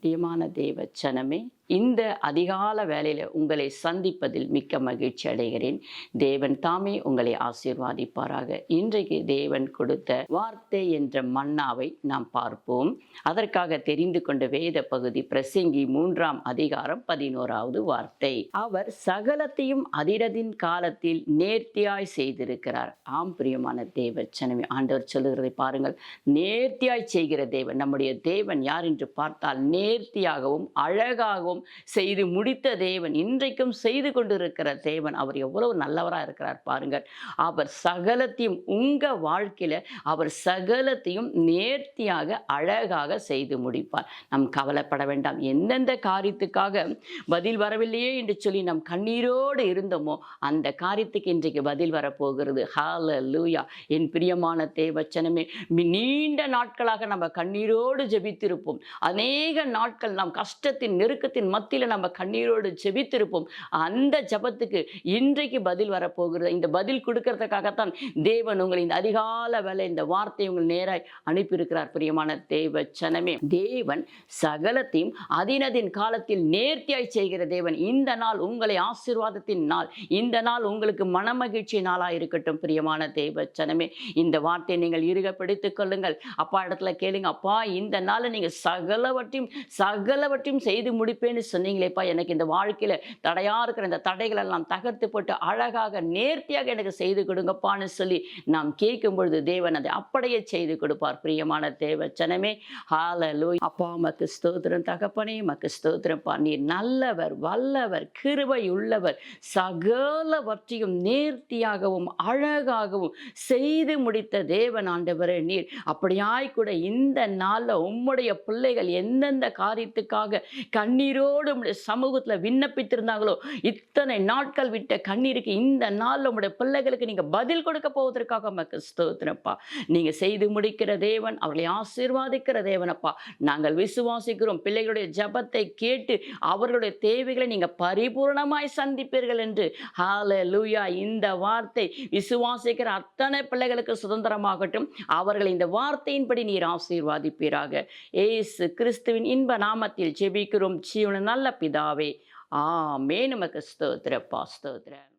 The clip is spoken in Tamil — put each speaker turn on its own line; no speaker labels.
பிரியமான தேவச்சனமே. இந்த அதிகால வேலையில் உங்களை சந்திப்பதில் மிக்க மகிழ்ச்சி அடைகிறேன். தேவன் தாமே உங்களை ஆசீர்வாதிப்பாராக. இன்றைக்கு தேவன் கொடுத்த வார்த்தை என்ற மன்னாவை நாம் பார்ப்போம். அதற்காக தெரிந்து கொண்ட வேத பகுதி பிரசங்கி மூன்றாம் அதிகாரம் பதினோராவது வார்த்தை. அவர் சகலத்தையும் அதிரதின் காலத்தில் நேர்த்தியாய் செய்திருக்கிறார். ஆம் பிரியமான தேவ சனமே ஆண்டவர் சொல்லுகிறதை பாருங்கள். நேர்த்தியாய் செய்கிற தேவன் நம்முடைய தேவன் யார் என்று பார்த்தால் நேர்த்தியாகவும் அழகாகவும் செய்து முடித்த தேவன் இன்றைக்கும் செய்து கொண்டிருக்கிற தேவன் அவர் எவ்வளவு நல்லவராக இருக்கிறார் பாருங்கள். அவர் சகலத்தையும் உங்கள் வாழ்க்கையில் அவர் சகலத்தையும் நேர்த்தியாக அழகாக செய்து முடிப்பார். நம் கவலைப்பட வேண்டாம். எந்தெந்த காரியத்துக்காக பதில் வரவில்லையே என்று சொல்லி நம் கண்ணீரோடு இருந்தோமோ அந்த காரியத்துக்கு இன்றைக்கு பதில் வரப்போகிறது. ஹால லூயா என் பிரியமான தேவச்சனமே நீண்ட நாட்களாக நம்ம கண்ணீரோடு ஜெபித்திருப்போம். அநேக நாட்கள் நாம் கஷ்டத்தின் நெருக்கத்தின் மத்தியில் நம்ம கண்ணீரோடு ஜெபித்திருப்போம். அந்த ஜெபத்துக்கு இன்றைக்கு பதில் வரப்போகிறது. இந்த பதில் கொடுக்கறதுக்காகத்தான் தேவன் உங்களை இந்த அதிகால வேலை இந்த வார்த்தையை உங்கள் நேராய் அனுப்பியிருக்கிறார் பிரியமான தேவ சனமே தேவன் சகலத்தையும் அதினதின் காலத்தில் நேர்த்தியாய் செய்கிற தேவன். இந்த நாள் உங்களை ஆசீர்வாதத்தின் நாள். இந்த நாள் உங்களுக்கு மனமகிழ்ச்சி நாளாக இருக்கட்டும் பிரியமான தேவ சனமே இந்த வார்த்தையை நீங்கள் இருக பிடித்து கொள்ளுங்கள். அப்பா இடத்துல கேளுங்க. அப்பா இந்த நாளை நீங்கள் சகலவற்றையும் சகலவற்றையும் செய்து முடிப்பேன் முடிப்பேன்னு சொன்னீங்களேப்பா எனக்கு இந்த வாழ்க்கையில் தடையாக இருக்கிற இந்த தடைகள் எல்லாம் தகர்த்து போட்டு அழகாக நேர்த்தியாக எனக்கு செய்து கொடுங்கப்பான்னு சொல்லி நாம் கேட்கும் பொழுது தேவன் அதை அப்படியே செய்து கொடுப்பார். பிரியமான தேவச்சனமே ஹாலலூ அப்பா மக்கு ஸ்தோத்திரம் தகப்பனே மக்கு ஸ்தோத்திரப்பா. நீர் நல்லவர் வல்லவர் கிருபை உள்ளவர் சகலவற்றையும் நேர்த்தியாகவும் அழகாகவும் செய்து முடித்த தேவன் ஆண்டவரே நீர். அப்படியாய் கூட இந்த நாளில் உம்முடைய பிள்ளைகள் எந்தெந்த காரியத்துக்காக கண்ணீரோ கண்ணீரோடு உடைய சமூகத்தில் விண்ணப்பித்திருந்தாங்களோ இத்தனை நாட்கள் விட்ட கண்ணீருக்கு இந்த நாளில் உங்களுடைய பிள்ளைகளுக்கு நீங்கள் பதில் கொடுக்க போவதற்காக மக்கு ஸ்தோத்திரப்பா. நீங்கள் செய்து முடிக்கிற தேவன் அவர்களை ஆசீர்வாதிக்கிற தேவனப்பா. நாங்கள் விசுவாசிக்கிறோம் பிள்ளைகளுடைய ஜபத்தை கேட்டு அவர்களுடைய தேவைகளை நீங்கள் பரிபூர்ணமாய் சந்திப்பீர்கள் என்று. ஹால லூயா இந்த வார்த்தை விசுவாசிக்கிற அத்தனை பிள்ளைகளுக்கு சுதந்திரமாகட்டும். அவர்களை இந்த வார்த்தையின்படி நீர் ஆசீர்வாதிப்பீராக. ஏசு கிறிஸ்துவின் இன்ப நாமத்தில் ஜெபிக்கிறோம். ஜீவன நல்ல பிதாவே. ஆமே நமக்கு ஸ்தோத்திரப்பா ஸ்தோத்திரம்.